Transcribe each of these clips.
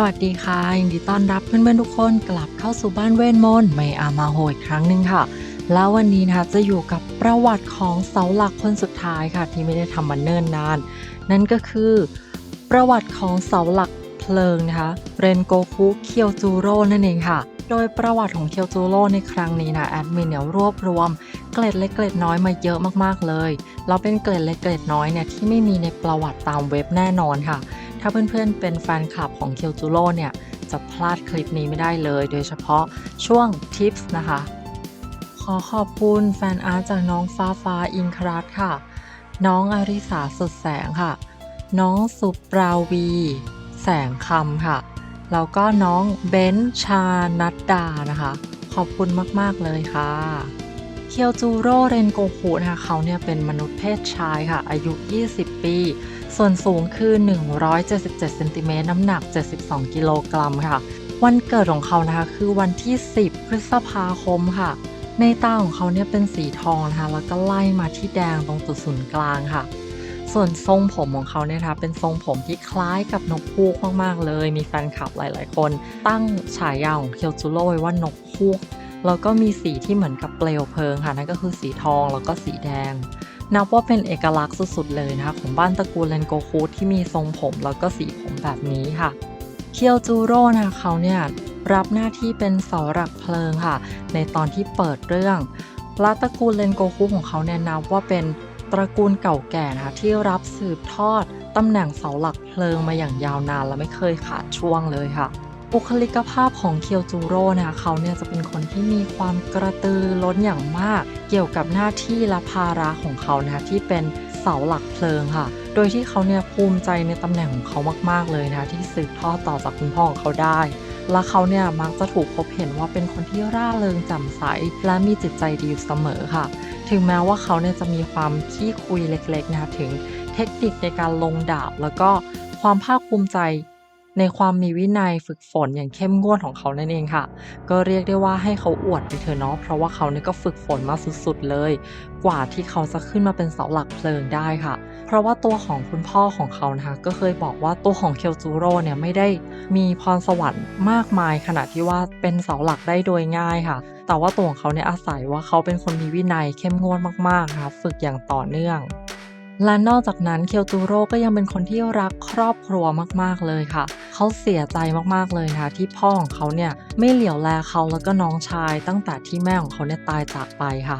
สวัสดีค่ะยินดีต้อนรับเพื่อนๆทุกคนกลับเข้าสู่บ้านเวทมนต์ไม่อามาโหยครั้งหนึ่งค่ะ แล้ววันนี้นะคะจะอยู่กับประวัติของเสาหลักคนสุดท้ายค่ะ ที่ไม่ได้ทำมาเนิ่นนาน นั่นก็คือ ประวัติของเสาหลักเพลิงนะคะเรนโกคุเคียวจูโร่นั่นเองค่ะ โดยประวัติของเคียวจูโร่ในครั้งนี้นะแอดมินเนี่ยรวบรวมเกล็ดเล็กเกล็ดน้อยมาเยอะมากๆเลยแล้วเป็นเกล็ดเล็กเกล็ดน้อยเนี่ยที่ไม่มีในประวัติตามเว็บแน่นอนค่ะ ถ้าเพื่อนๆ เป็นแฟนคลับของเคียวจูโร่เนี่ย จะพลาดคลิปนี้ไม่ได้เลย โดยเฉพาะช่วงทิปส์นะคะ ขอขอบคุณแฟนอาร์ตจากน้องฟ้าฟ้าอินครัตค่ะ น้องอาริสาสุดแสงค่ะ น้องสุปราวี แสงคำค่ะ แล้วก็น้องเบนช์ชานัดดานะคะ ขอบคุณมากๆเลยค่ะ เคียวจูโร่เรนโกคุนะคะเขาเนี่ยเป็นมนุษย์เพศชายค่ะ อายุ 20 ปี ส่วนสูงคือ 177เซนติเมตรน้ำหนัก 72 กิโลกรัมค่ะ วันเกิดของเขานะคะคือวันที่ 10 พฤษภาคมค่ะ ในตาของเขาเนี่ยเป็นสีทองนะคะแล้วก็ไล่มาที่แดงตรงจุดศูนย์กลางค่ะส่วนทรงผมของเขาเนี่ยนะคะเป็นทรงผมที่คล้ายกับนกฮูกมาก ๆ เลย มีแฟนคลับหลาย ๆ คน ตั้งฉายาของเคียวจูโร่ไว้ว่านกฮูก แล้วก็มีสีที่เหมือนกับเปลวเพลิงค่ะนั่นก็คือสีทองแล้วก็สีแดงนับว่าเป็นเอกลักษณ์สุดๆเลยนะคะของบ้านตระกูลเรนโกคุที่มีทรงผมแล้วก็สีผมแบบนี้ค่ะ เคียวจูโร่นะเขาเนี่ยรับหน้าที่เป็นเสาหลักเพลิงค่ะ ในตอนที่เปิดเรื่องและตระกูลเรนโกคุของเขาเนี่ยนับว่าเป็นตระกูลเก่าแก่นะคะที่รับสืบทอดตำแหน่งเสาหลักเพลิงมาอย่างยาวนานและไม่เคยขาดช่วงเลยค่ะ บุคลิกภาพของเคียวจูโร่นะคะเขาเนี่ยจะเป็นคนที่มีความกระตือร้นอย่างมาก เกี่ยวกับหน้าที่และภาระของเขานะคะที่เป็นเสาหลักเพลิงค่ะ โดยที่เขาเนี่ยภูมิใจในตำแหน่งของเขามาก ๆ เลยนะคะที่สืบทอดต่อจากคุณพ่อของเขาได้ และเขาเนี่ยมักจะถูกพบเห็นว่าเป็นคนที่ร่าเริงแจ่มใส และมีจิตใจดีอยู่เสมอค่ะ ถึงแม้ว่าเขาเนี่ยจะมีความขี้คุยเล็กๆนะคะถึงเทคนิคในการลงดาบแล้วก็ความภาคภูมิใจ ในความมีวินัยฝึกฝนอย่างเข้มงวดของเขานั่นเองค่ะ ก็เรียกได้ว่าให้เขาอวดไปเถอะเนาะเพราะว่าเขาเนี่ยก็ฝึกฝนมาสุดๆเลย กว่าที่เขาจะขึ้นมาเป็นเสาหลักเพลิงได้ค่ะ เพราะว่าตัวของคุณพ่อของเขานะคะก็เคยบอกว่าตัวของเคียวจูโร่เนี่ยไม่ได้มีพรสวรรค์มากมายขนาดที่ว่าเป็นเสาหลักได้โดยง่ายค่ะ แต่ว่าตัวของเขาเนี่ยอาศัยว่าเขาเป็นคนมีวินัยเข้มงวดมากๆนะคะฝึกอย่างต่อเนื่อง และนอกจากนั้นเคียวจูโร่ก็ยังเป็นคนที่รักครอบครัวมากๆเลยค่ะ เขาเสียใจมากๆเลยนะคะที่พ่อของเขาเนี่ยไม่เหลียวแลเขาแล้วก็น้องชาย ตั้งแต่ที่แม่ของเขาเนี่ยตายจากไปค่ะ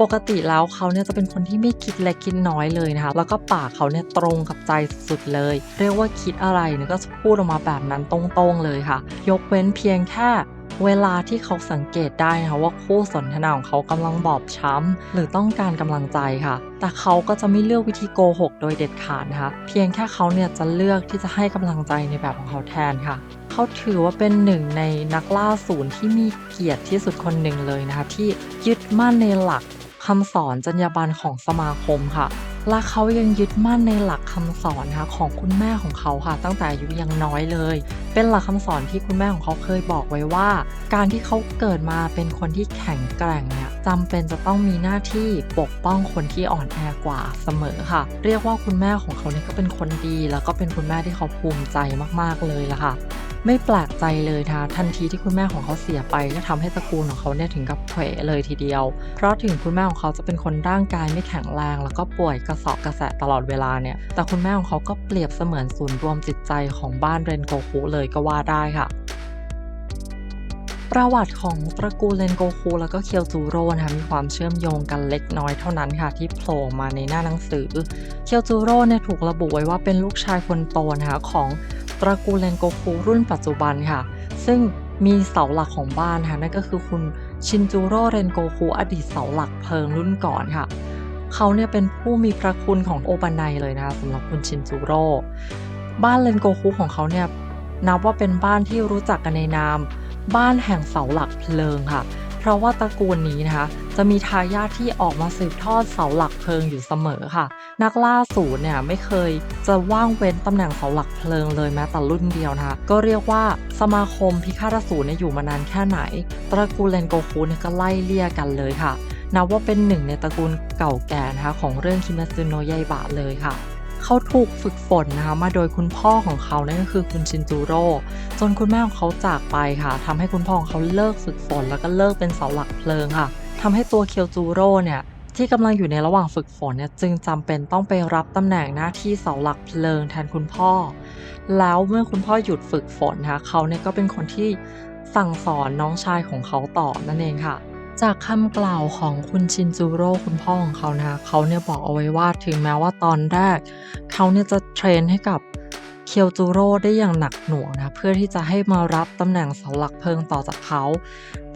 ปกติแล้วเขาเนี่ยจะเป็นคนที่ไม่คิดเล็กคิดน้อยเลยนะคะ แล้วก็ปากเขาเนี่ยตรงกับใจสุดๆเลย เรียกว่าคิดอะไรเนี่ยก็พูดออกมาแบบนั้นตรงๆเลยค่ะ ยกเว้นเพียงแค่ เวลาที่เขาสังเกตได้นะคะว่าคู่สนทนาของเขากำลังบอบช้ำหรือต้องการกำลังใจค่ะ แต่เขาก็จะไม่เลือกวิธีโกหกโดยเด็ดขาดนะคะเพียงแค่เขาเนี่ยจะเลือกที่จะให้กำลังใจในแบบของเขาแทนค่ะเขาถือว่าเป็นหนึ่งในนักล่าศูนย์ที่มีเกียรติที่สุดคนหนึ่งเลยนะคะที่ยึดมั่นในหลักคำสอนจรรยาบรรณของสมาคมค่ะ และเขายังยึดมั่นในหลักคำสอนนะคะของคุณแม่ของเขาค่ะ ตั้งแต่อายุยังน้อยเลย เป็นหลักคำสอนที่คุณแม่ของเขาเคยบอกไว้ว่า การที่เขาเกิดมาเป็นคนที่แข็งแกร่งเนี่ยจำเป็นจะต้องมีหน้าที่ปกป้องคนที่อ่อนแอกว่าเสมอค่ะ เรียกว่าคุณแม่ของเขาเนี่ยก็เป็นคนดี แล้วก็เป็นคุณแม่ที่เขาภูมิใจมากๆเลยละค่ะ ไม่แปลกใจเลยนะทันทีที่คุณแม่ของเขาเสียไปก็ทำให้ตระกูลของเขาเนี่ยถึงกับเขวเลยทีเดียว เพราะถึงคุณแม่ของเขาจะเป็นคนร่างกายไม่แข็งแรง แล้วก็ป่วยกระสอบกระแสะตลอดเวลาเนี่ย แต่คุณแม่ของเขาก็เปรียบเสมือนศูนย์รวมจิตใจของบ้านเรนโกคุเลยก็ว่าได้ค่ะประวัติของตระกูลเรนโกคุแล้วก็เคียวจูโร่นะคะมีความเชื่อมโยงกันเล็กน้อยเท่านั้นค่ะที่โผล่มาในหน้าหนังสือ เคียวจูโร่เนี่ยถูกระบุไว้ว่าเป็นลูกชายคนโตนะคะของ ตระกูลเรนโกคุรุ่นปัจจุบันค่ะ ซึ่งมีเสาหลักของบ้านค่ะนั่นก็คือคุณชินจูโร่เรนโกคุอดีตเสาหลักเพลิงรุ่นก่อนค่ะ เขาเนี่ยเป็นผู้มีพระคุณของโอบานายเลยนะคะสำหรับคุณชินจูโร่บ้านเรนโกคุของเขาเนี่ยนับว่าเป็นบ้านที่รู้จักกันในนาม บ้านแห่งเสาหลักเพลิงค่ะ เพราะว่าตระกูลนี้นะคะ จะมีทายาทที่ออกมาสืบทอดเสาหลักเพลิงอยู่เสมอค่ะ นักล่าศูนเนี่ยไม่เคยจะว่างเว้นตำแหน่งเสาหลักเพลิงเลยแม้แต่รุ่นเดียวนะคะ ก็เรียกว่าสมาคมพิฆาตศูนเนี่ยอยู่มานานแค่ไหน ตระกูลเรนโกคุเนี่ยก็ไล่เลี่ยกันเลยค่ะนับว่าเป็นหนึ่งในตระกูลเก่าแก่นะคะของเรื่องคิเมซุโนะยายบะเลยค่ะ เขาถูกฝึกฝนนะคะมาโดยคุณพ่อของเขานั่นก็คือคุณชินจูโร่จนคุณแม่ของเขาจากไปค่ะทำให้คุณพ่อของเขาเลิกฝึกฝน แล้วก็เลิกเป็นเสาหลักเพลิงค่ะทำให้ตัวเคียวจูโร่เนี่ยที่กำลังอยู่ในระหว่างฝึกฝนเนี่ยจึงจำเป็นต้องไปรับตำแหน่งหน้าที่เสาหลักเพลิงแทนคุณพ่อ แล้วเมื่อคุณพ่อหยุดฝึกฝนนะคะเขาเนี่ยก็เป็นคนที่สั่งสอนน้องชายของเขาต่อนั่นเองค่ะ จากคำกล่าวของคุณชินจูโร่คุณพ่อของเขานะคะเขาเนี่ยบอกเอาไว้ว่าถึงแม้ว่าตอนแรก เขาเนี่ยจะเทรนให้กับเคียวจูโร่ได้อย่างหนักหน่วงนะเพื่อที่จะให้มารับตำแหน่งเสาหลักเพลิงต่อจากเขา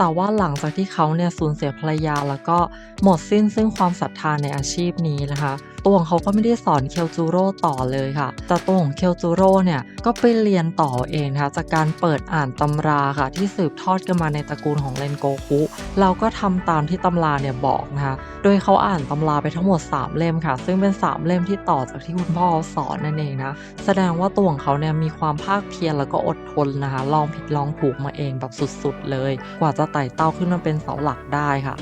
แต่ว่าหลังจากที่เขาเนี่ยสูญเสียภรรยาแล้วก็หมดสิ้นซึ่งความศรัทธาในอาชีพนี้นะคะ ตัวของเขาก็ไม่ได้สอนเคียวจูโร่ต่อเลยค่ะ แต่ตัวของเคียวจูโร่เนี่ยก็ไปเรียนต่อเองนะคะจากการเปิดอ่านตำราค่ะ ที่สืบทอดกันมาในตระกูลของเรนโกคุเราก็ทำตามที่ตำราเนี่ยบอกนะคะโดยเขาอ่านตำราไปทั้งหมด 3 เล่มค่ะ ซึ่งเป็น 3 เล่มที่ต่อจากที่คุณพ่อสอนนั่นเองนะแสดงว่าตัวของเขาเนี่ยมีความภาคเพียรแล้วก็อดทนนะคะลองผิดลองถูกมาเองแบบสุดๆเลย กว่าจะไต่เต้าขึ้นมาเป็นเสาหลักได้ค่ะ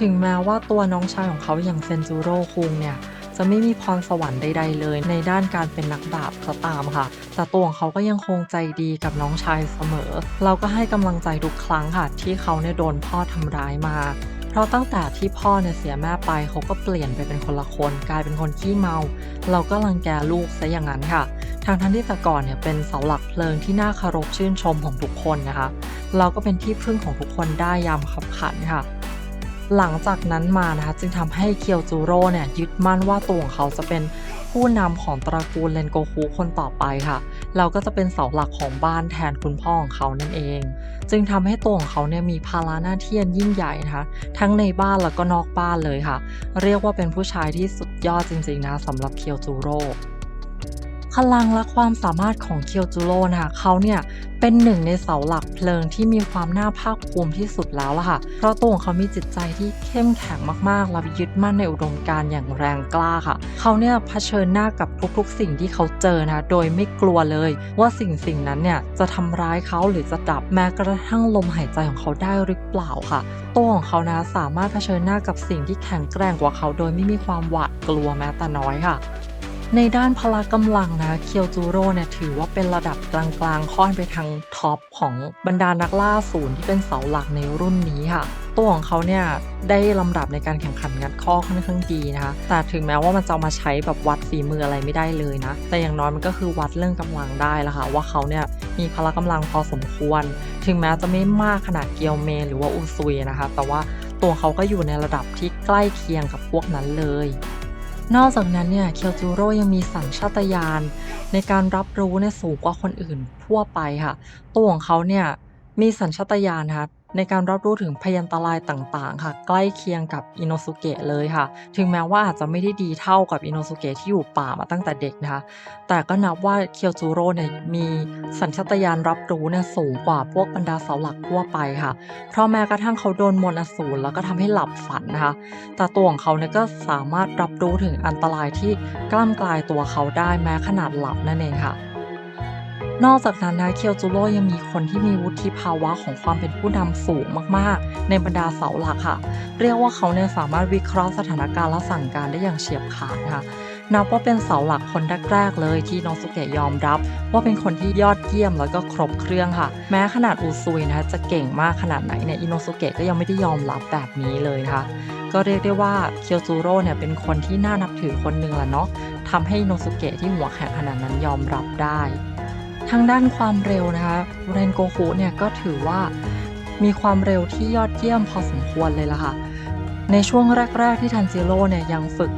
ถึงแม้ว่าตัวน้องชายของเขาอย่างเซนจูโร่คุงเนี่ยจะไม่มีพรสวรรค์ใดๆเลย ในด้านการเป็นนักดาบก็ตามค่ะ แต่ตัวของเขาก็ยังคงใจดีกับน้องชายเสมอ เราก็ให้กำลังใจทุกครั้งค่ะ ที่เขาเนี่ยโดนพ่อทำร้ายมา เพราะตั้งแต่ที่พ่อเนี่ยเสียแม่ไปเขาก็เปลี่ยนไปเป็นคนละคน กลายเป็นคนขี้เมา เราก็รังแกลูกซะอย่างนั้นค่ะทางทั้งที่แต่ก่อนเนี่ยเป็นเสาหลักเพลิงที่น่าคารพชื่นชมของทุกคนนะคะ เราก็เป็นที่พึ่งของทุกคนได้ยามขับขันค่ะ หลังจากนั้นมานะคะจึงทำให้เคียวจูโร่เนี่ยยึดมั่นว่าตัวของเขาจะเป็นผู้นำของตระกูลเรนโกคุคนต่อไปค่ะ เราก็จะเป็นเสาหลักของบ้านแทนคุณพ่อของเขานั่นเอง จึงทำให้ตัวของเขาเนี่ยมีภาระหน้าที่อันยิ่งใหญ่นะคะ ทั้งในบ้านแล้วก็นอกบ้านเลยค่ะ เรียกว่าเป็นผู้ชายที่สุดยอดจริงๆนะสำหรับเคียวจูโร่ พลังและความสามารถของเคียวจูโร่นะคะเขาเนี่ยเป็นหนึ่งในเสาหลักเพลิงที่มีความน่าภาคภูมิที่สุดแล้วล่ะค่ะ เพราะตัวของเขามีจิตใจที่เข้มแข็งมากๆ และยึดมั่นในอุดมการณ์อย่างแรงกล้าค่ะ เขาเนี่ยเผชิญหน้ากับทุกๆ สิ่งที่เขาเจอนะคะโดยไม่กลัวเลย ว่าสิ่งสิ่งนั้นเนี่ยจะทำร้ายเขาหรือจะดับแม้กระทั่งลมหายใจของเขาได้หรือเปล่าค่ะ ตัวของเขานะสามารถเผชิญหน้ากับสิ่งที่แข็งแกร่งกว่าเขา โดยไม่มีความหวาดกลัวแม้แต่น้อยค่ะ ในด้านพละกำลังนะเคียวจูโร่เนี่ยถือว่าเป็นระดับกลางๆ ค่อนไปทางท็อปของบรรดานักล่าศูนย์ที่เป็นเสาหลักในรุ่นนี้ค่ะ ตัวของเขาเนี่ยได้ลำดับในการแข่งขันงัดข้อค่อนข้างดีนะคะ แต่ถึงแม้ว่ามันจะามาใช้แบบวัดฝีมืออะไรไม่ได้เลยนะ แต่อย่างน้อยมันก็คือวัดเรื่องกำลังได้ละค่ะ ว่าเขาเนี่ยมีพละกำลังพอสมควร ถึงแม้จะไม่มากขนาดเกียวเมหรือว่าอุซุยนะคะ แต่ว่าตัวเขาก็อยู่ในระดับที่ใกล้เคียงกับพวกนั้นเลย นอกจากนั้นเนี่ยเคียวจูโร่ยังมีสัญชาตญาณในการรับรู้เนี่ยสูงกว่าคนอื่นทั่วไปค่ะ ตัวของเขาเนี่ยมีสัญชาตญาณนะคะ ในการรับรู้ถึงพยันตรายต่างๆ ค่ะ ใกล้เคียงกับอินโนสุเกะเลยค่ะ ถึงแม้ว่าอาจจะไม่ได้ดีเท่ากับอินโนสุเกะที่อยู่ป่ามาตั้งแต่เด็กนะคะแต่ก็นับว่าเคียวจูโร่เนี่ยมีสัญชาตญาณรับรู้เนี่ยสูงกว่าพวกบรรดาเสาหลักทั่วไปค่ะ เพราะแม้กระทั่งเขาโดนมนอสูรแล้วก็ทำให้หลับฝันนะคะ แต่ตัวของเขาเนี่ยก็สามารถรับรู้ถึงอันตรายที่กล้ำกลายตัวเขาได้แม้ขนาดหลับนั่นเองค่ะ นอกจากนั้นนะเคียวจูโร่ยังมีคนที่มีวุฒิภาวะของความเป็นผู้นำสูงมากๆ ในบรรดาเสาหลักค่ะ เรียกว่าเขาเนี่ยสามารถวิเคราะห์สถานการณ์และสั่งการได้อย่างเฉียบขาดนะคะนับว่าเป็นเสาหลักคนแรกๆเลยที่โนสุเกะยอมรับ ว่าเป็นคนที่ยอดเยี่ยมแล้วก็ครบเครื่องค่ะ แม้ขนาดอุซุยนะคะจะเก่งมากขนาดไหนเนี่ยอินโนสุเกะก็ยังไม่ได้ยอมรับแบบนี้เลยนะคะก็เรียกได้ว่าเคียวจูโร่เนี่ยเป็นคนที่น่านับถือคนหนึ่งแหละเนาะทำให้อินโนสุเกะที่หัวแข็งขนาดนั้นยอมรับได้ ทางด้านความเร็วนะคะเรนโกคุเนี่ยก็ถือว่ามีความเร็วที่ยอดเยี่ยมพอสมควรเลยล่ะค่ะ ในช่วงแรก ๆ ที่ทันจิโร่เนี่ยยังฝึก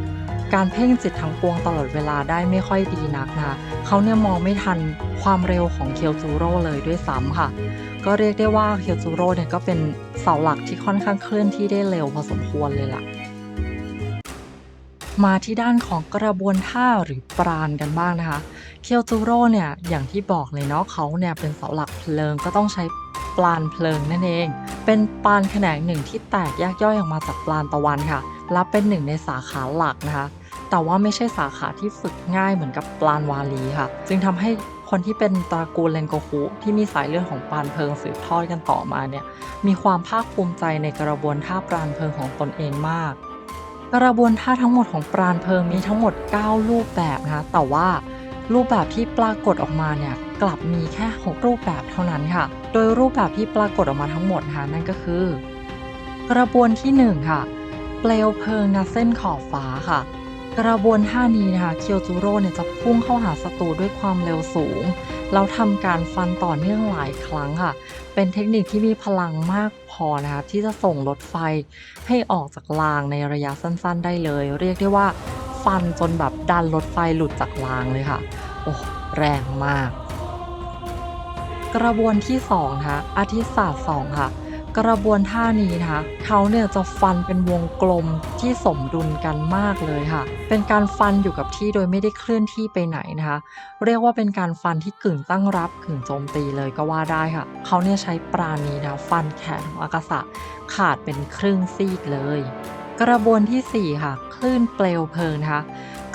การเพ่งจิตทั้งปวงตลอดเวลาได้ไม่ค่อยดีนักนะคะเขาเนี่ยมองไม่ทันความเร็วของเคียวจูโร่เลยด้วยซ้ำค่ะ ก็เรียกได้ว่าเคียวจูโร่เนี่ยก็เป็นเสาหลักที่ค่อนข้างเคลื่อนที่ได้เร็วพอสมควรเลยล่ะ มาที่ด้านของกระบวนท่าหรือปราณกันบ้างนะคะ เคียวจูโร่เนี่ยอย่างที่บอกเลยเนาะเขาเนี่ยเป็นเสาหลักเพลิงก็ต้องใช้ปราณเพลิงนั่นเอง เป็นปราณแขนงหนึ่งที่แตกแยกย่อยออกมาจากปราณตะวันค่ะและเป็นหนึ่งในสาขาหลักนะคะ แต่ว่าไม่ใช่สาขาที่ฝึกง่ายเหมือนกับปราณวาลีค่ะ จึงทำให้คนที่เป็นตระกูลเรนโกคุที่มีสายเลือดของปาณเพลิงสืบทอดกันต่อมาเนี่ยมีความภาคภูมิใจในกระบวนท่าปาณเพลิงของตนเองมากกระบวนท่าทั้งหมดของปราณเพลิงมีทั้งหมด 9 รูปแบบนะคะแต่ว่า รูปแบบที่ปรากฏออกมาเนี่ยกลับมีแค่ 6 รูปแบบเท่านั้นค่ะ โดยรูปแบบที่ปรากฏออกมาทั้งหมดนะคะนั่นก็คือ กระบวนที่ 1 ค่ะ เปลวเพลิงณเส้นขอบฟ้าค่ะ กระบวนท่านี้นะคะเคียวจูโร่เนี่ยจะพุ่งเข้าหาศัตรูด้วยความเร็วสูง แล้วทำการฟันต่อเนื่องหลายครั้งค่ะ เป็นเทคนิคที่มีพลังมากพอนะคะที่จะส่งรถไฟให้ออกจากรางในระยะสั้น ๆ ได้เลย เรียกได้ว่า ฟันจนแบบดันรถไฟหลุดจากรางเลยค่ะ โอ้แรงมาก กระบวนที่2นะคะอาทิตย์ศาสตร์สองค่ะ กระบวนท่านี้นะคะเขาเนี่ยจะฟันเป็นวงกลมที่สมดุลกันมากเลยค่ะ เป็นการฟันอยู่กับที่โดยไม่ได้เคลื่อนที่ไปไหนนะคะ เรียกว่าเป็นการฟันที่กึ่งตั้งรับกึ่งโจมตีเลยก็ว่าได้ค่ะ เขาเนี่ยใช้ปราณีนะฟันแขนของอากาศะขาดเป็นครึ่งซีกเลย กระบวนทีสี่4ค่ะ คลื่นเปลวเพลิงนะคะ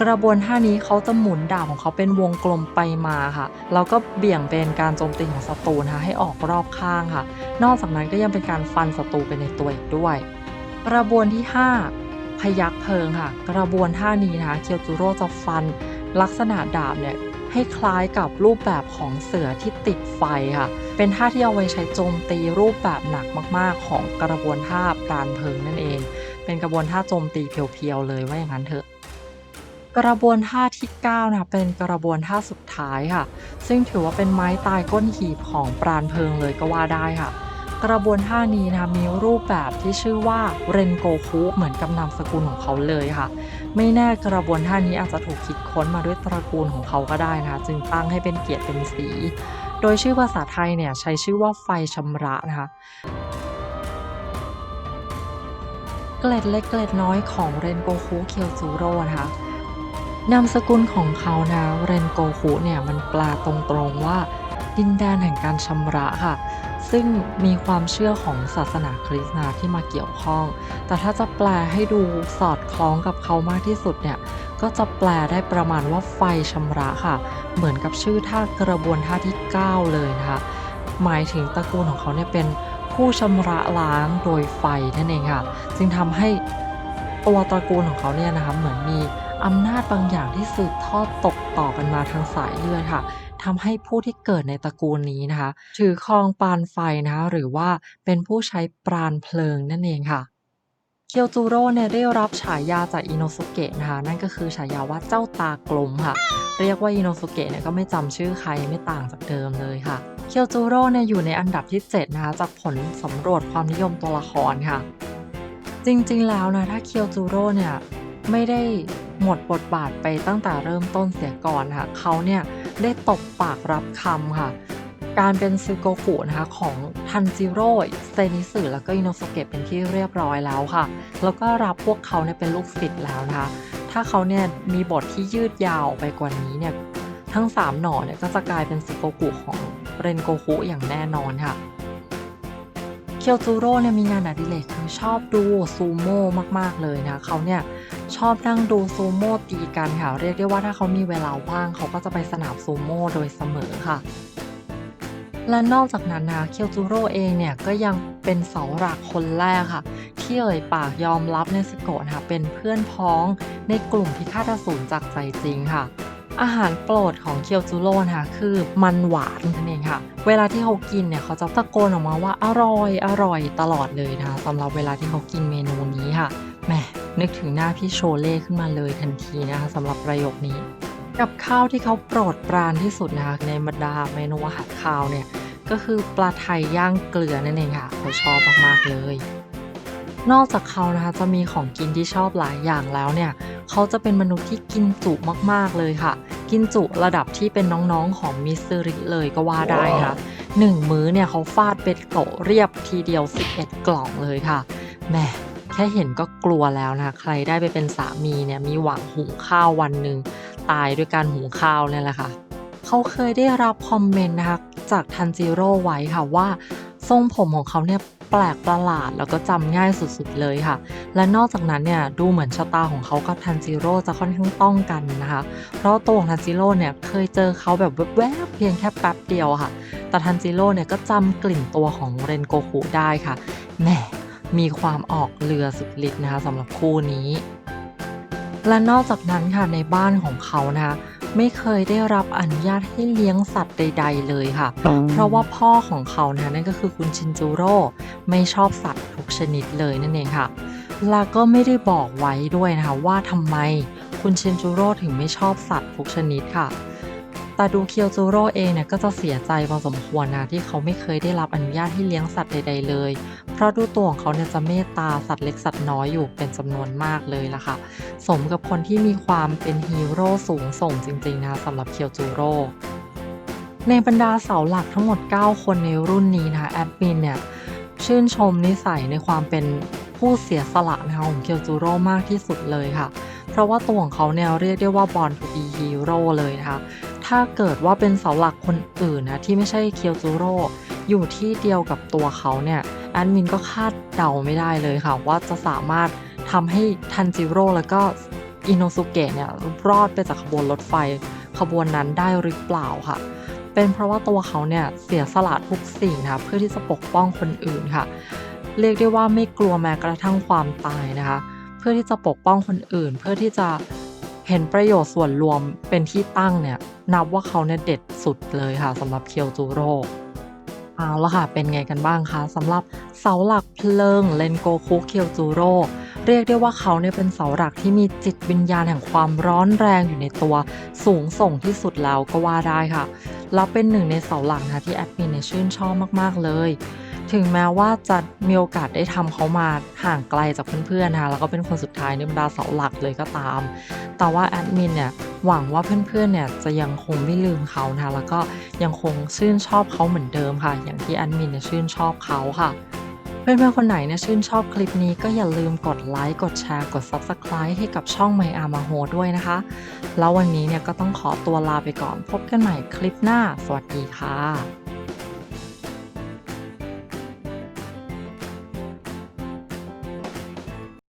กระบวนท่านี้เขาจะหมุนดาบของเขาเป็นวงกลมไปมาค่ะ แล้วก็เบี่ยงเป็นการโจมตีของศัตรูนะคะให้ออกรอบข้างค่ะ นอกจากนั้นก็ยังเป็นการฟันศัตรูไปในตัวอีกด้วย กระบวนที่ 5 พยักเพลิงค่ะ กระบวนท่านี้นะคะเคียวจูโร่จะฟันลักษณะดาบเนี่ยให้คล้ายกับรูปแบบของเสือที่ติดไฟค่ะ เป็นท่าที่เอาไว้ใช้โจมตีรูปแบบหนักมาก ๆ ของกระบวนท่าปราณเพลิงนั่นเอง เป็นกระบวนท่าโจมตีเพียวๆเลยว่าอย่างนั้นเถอะ กระบวนท่าที่9นะคะเป็นกระบวนท่าสุดท้ายค่ะ ซึ่งถือว่าเป็นไม้ตายก้นหีบของปราณเพลิงเลยก็ว่าได้ค่ะ กระบวนท่านี้นะมีรูปแบบที่ชื่อว่าเรนโกคุเหมือนกับนามสกุลของเขาเลยค่ะ ไม่แน่กระบวนท่านี้อาจจะถูกคิดค้นมาด้วยตระกูลของเขาก็ได้นะคะจึงตั้งให้เป็นเกียรติเป็นสีโดยชื่อภาษาไทยเนี่ยใช้ชื่อว่าไฟชำระนะคะ เกล็ดเล็กเกล็ดน้อยของเรนโกคุเคียวจูโร่นะคะนามสกุลของเขานะเรนโกคุเนี่ยมันแปลตรงๆว่า ดินแดนแห่งการชำระค่ะ ซึ่งมีความเชื่อของศาสนาคริสต์นะที่มาเกี่ยวข้อง แต่ถ้าจะแปลให้ดูสอดคล้องกับเขามากที่สุดเนี่ยก็จะแปลได้ประมาณว่าไฟชำระค่ะ เหมือนกับชื่อท่ากระบวนท่าที่ 9 เลยนะคะหมายถึงตระกูลของเขาเนี่ยเป็น ผู้ชำระล้างโดยไฟนั่นเองค่ะ จึงทำให้ตัวตระกูลของเขาเนี่ยนะคะเหมือนมีอำนาจบางอย่างที่สืบทอดตกต่อกันมาทางสายเลือดค่ะทำให้ผู้ที่เกิดในตระกูลนี้นะคะ ถือครองปานไฟนะคะหรือว่าเป็นผู้ใช้ปราณเพลิงนั่นเองค่ะ เคียวจูโร่เนี่ยได้รับฉายาจากอิโนสุเกะนะคะนั่นก็คือฉายาว่าเจ้าตากลมค่ะ เรียกว่าอิโนสุเกะเนี่ยก็ไม่จำชื่อใครไม่ต่างจากเดิมเลยค่ะ เคียวจูโร่เนี่ยอยู่ในอันดับที่ 7 นะคะ จากผลสำรวจความนิยมตัวละครค่ะ จริงๆแล้วนะถ้าเคียวจูโร่เนี่ยไม่ได้หมดบทบาทไปตั้งแต่เริ่มต้นเสียก่อนค่ะเขาเนี่ยได้ตบปากรับคำค่ะ การเป็นซึโกคุนะคะของทันจิโร่เซนิสึแล้วก็อินโนสเกะเป็นที่เรียบร้อยแล้วค่ะ แล้วก็รับพวกเขาเนี่ยเป็นลูกศิษย์แล้วนะคะถ้าเขาเนี่ยมีบทที่ยืดยาวไปกว่านี้เนี่ยทั้ง 3 หน่อเนี่ยก็จะกลายเป็นซึโกกุของเรนโกคุอย่างแน่นอนค่ะเคียวจูโร่เนี่ยมีงานอดิเรกคือชอบดูซูโม่มาก ๆ เลยนะเขาเนี่ยชอบนั่งดูซูโม่ตีกันค่ะเรียกได้ว่าถ้าเขามีเวลาว่างเขาก็จะไปสนามซูโม่โดยเสมอค่ะ และนอกจากนั้นนะเคียวจูโร่เองเนี่ยก็ยังเป็นเสาหลักคนแรกค่ะ ที่เอ่ยปากยอมรับเนสโกะนะคะเป็นเพื่อนพ้องในกลุ่มพิฆาตอสูรจากใจจริงค่ะ อาหารโปรดของเคียวจูโร่นะคะคือมันหวานนั่นเองค่ะ เวลาที่เขากินเนี่ยเขาจะตะโกนออกมาว่าอร่อยอร่อยตลอดเลยนะคะสำหรับเวลาที่เขากินเมนูนี้ค่ะแหมนึกถึงหน้าพี่โชเล่ขึ้นมาเลยทันทีนะคะสำหรับประโยคนี้ กับข้าวที่เขาโปรดปรานที่สุดนะคะในบรรดาเมนูอาหารคาวเนี่ยก็คือปลาไทยย่างเกลือนั่นเองค่ะเขาชอบมากๆเลย นอกจากเขานะคะจะมีของกินที่ชอบหลายอย่างแล้วเนี่ยเขาจะเป็นมนุษย์ที่กินจุมากๆเลยค่ะ กินจุระดับที่เป็นน้องๆของมิสซิริเลยก็ว่าได้ค่ะหนึ่งมื้อเนี่ยเขาฟาดเป็นโตะเรียบทีเดียว 11 กล่องเลยค่ะแหมแค่เห็นก็กลัวแล้วนะคะใครได้ไปเป็นสามีเนี่ยมีหวังหุงข้าววันหนึ่ง ตายด้วยการหุงข้าวเนี่ยแหละค่ะ เขาเคยได้รับคอมเมนต์นะคะจากทันจิโร่ไว้ค่ะว่า ทรงผมของเขาเนี่ยแปลกประหลาดแล้วก็จำง่ายสุดๆเลยค่ะ และนอกจากนั้นเนี่ยดูเหมือนชะตาของเขากับทันจิโร่จะค่อนข้างต้องกันนะคะ เพราะตัวของทันจิโร่เนี่ยเคยเจอเขาแบบแวบๆเพียงแค่แป๊บเดียวค่ะ แต่ทันจิโร่เนี่ยก็จำกลิ่นตัวของเรนโกคุได้ค่ะแหมมีความออกเรือสุดฤทธิ์นะคะสำหรับคู่นี้ และนอกจากนั้นค่ะในบ้านของเขานะคะไม่เคยได้รับอนุญาตให้เลี้ยงสัตว์ใด ๆ เลยค่ะ เพราะว่าพ่อของเขานะคะนั่นก็คือคุณชินจูโร่ไม่ชอบสัตว์ทุกชนิดเลยนั่นเองค่ะแล้วก็ไม่ได้บอกไว้ด้วยนะคะว่าทำไมคุณชินจูโร่ถึงไม่ชอบสัตว์ทุกชนิดค่ะ แต่ดูเคียวจูโร่เองเนี่ยก็จะเสียใจพอสมควรนะที่เขาไม่เคยได้รับอนุญาตให้เลี้ยงสัตว์ใด ๆ เลย เพราะดูตัวของเขาเนี่ยจะเมตตาสัตว์เล็กสัตว์น้อยอยู่เป็นจำนวนมากเลยล่ะค่ะ สมกับคนที่มีความเป็นฮีโร่สูงส่งจริงๆนะคะสำหรับเคียวจูโร่ในบรรดาเสาหลักทั้งหมด 9 คนในรุ่นนี้นะคะแอดมินเนี่ยชื่นชมนิสัยในความเป็นผู้เสียสละนะคะของเคียวจูโร่มากที่สุดเลยค่ะ เพราะว่าตัวของเขาเนี่ยเรียกได้ว่าบอลทูบีฮีโร่เลยนะคะ ถ้าเกิดว่าเป็นเสาหลักคนอื่นนะที่ไม่ใช่เคียวจูโร่อยู่ที่เดียวกับตัวเขาเนี่ยแอดมินก็คาดเดาไม่ได้เลยค่ะ ว่าจะสามารถทำให้ทันจิโร่แล้วก็อินโนสุเกะเนี่ยรอดไปจากขบวนรถไฟขบวนนั้นได้หรือเปล่าค่ะ เป็นเพราะว่าตัวเขาเนี่ยเสียสละทุกสิ่งนะคะเพื่อที่จะปกป้องคนอื่นค่ะ เรียกได้ว่าไม่กลัวแม้กระทั่งความตายนะคะ เพื่อที่จะปกป้องคนอื่น เพื่อที่จะเห็นประโยชน์ส่วนรวมเป็นที่ตั้งเนี่ย นับว่าเขาเนี่ยเด็ดสุดเลยค่ะสำหรับเคียวจูโร่เอาละค่ะ เป็นไงกันบ้างคะสำหรับเสาหลักเพลิงเลนโกคุเคียวจูโร่เรียกได้ว่าเขาเนี่ยเป็นเสาหลักที่มีจิตวิญญาณแห่งความร้อนแรงอยู่ในตัวสูงส่งที่สุดแล้วก็ว่าได้ค่ะ แล้วเป็นหนึ่งในเสาหลักนะที่แอดมินเนี่ยชื่นชอบมากๆเลย ถึงแม้ว่าจะมีโอกาสได้ทำเขามาห่างไกลจากเพื่อนๆนะคะแล้วก็เป็นคนสุดท้ายในบรรดาเสาหลักเลยก็ตาม แต่ว่าแอดมินเนี่ย หวังว่าเพื่อนๆเนี่ยจะยังคงไม่ลืมเขานะคะแล้วก็ยังคงชื่นชอบเขาเหมือนเดิมค่ะ อย่างที่แอดมินเนี่ยชื่นชอบเขาค่ะเพื่อนๆคนไหนเนี่ยชื่นชอบคลิปนี้ก็อย่าลืมกดไลค์ กดแชร์ กด Subscribe ให้กับช่อง My a m a h o ด้วยนะคะ แล้ววันนี้เนี่ยก็ต้องขอตัวลาไปก่อนพบกันใหม่คลิปหน้า สวัสดีค่ะ